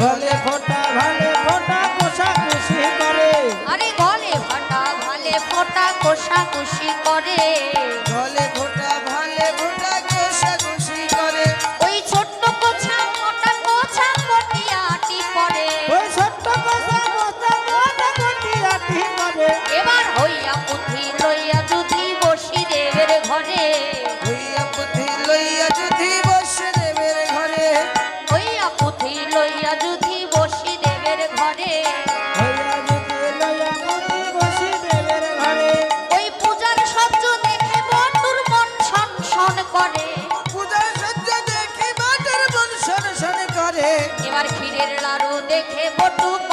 ભલે ખોટા ભલે what do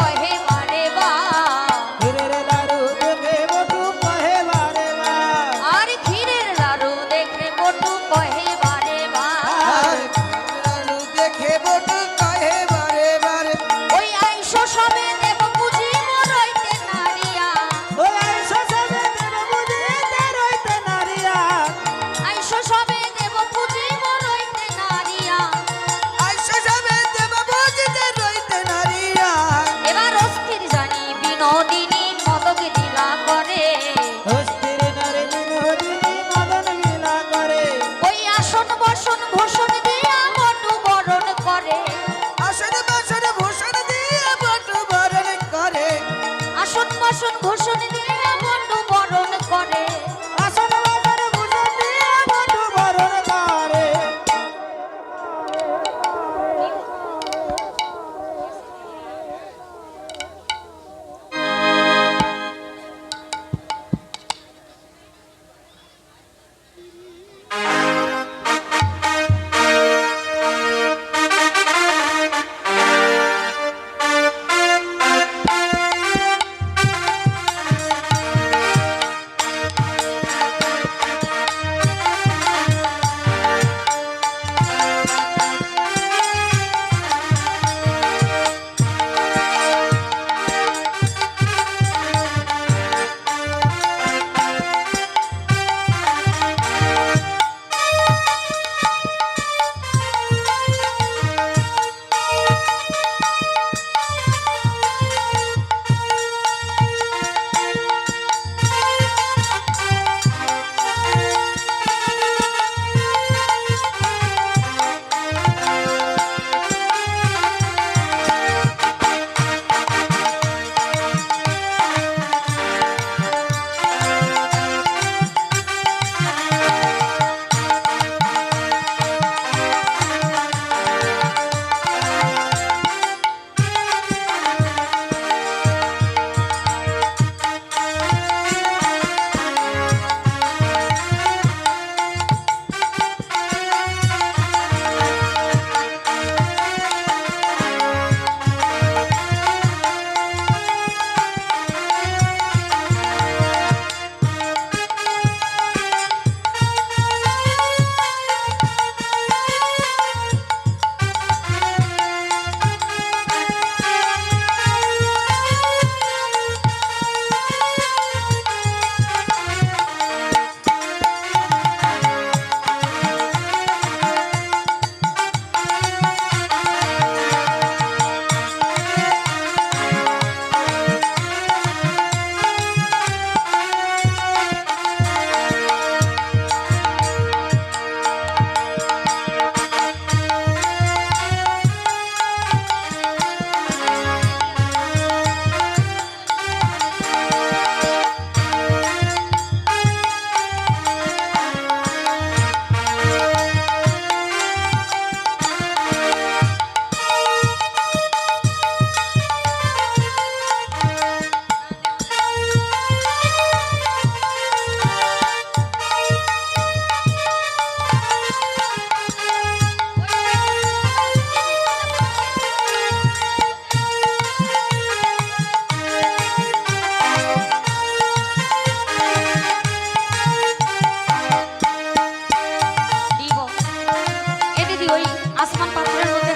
পাথরের মধ্যে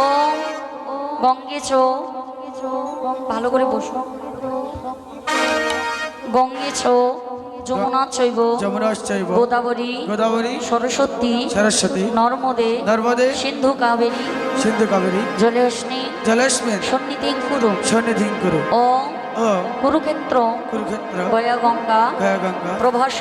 ওম গঙ্গে চো ভালো করে বসো। গঙ্গে যমুনা চৈব গোদাবরী গোদাবরী সরস্বতী সরস্বতী নর্মদে নর্মদে সিন্ধু কাবেরী সিন্ধু কাবেরী সন্নিধিং কুরু সন্নিধিং কুরু ও ও কুরুক্ষেত্র কুরুক্ষেত্র গয়া গঙ্গা গয়া গঙ্গা প্রভাস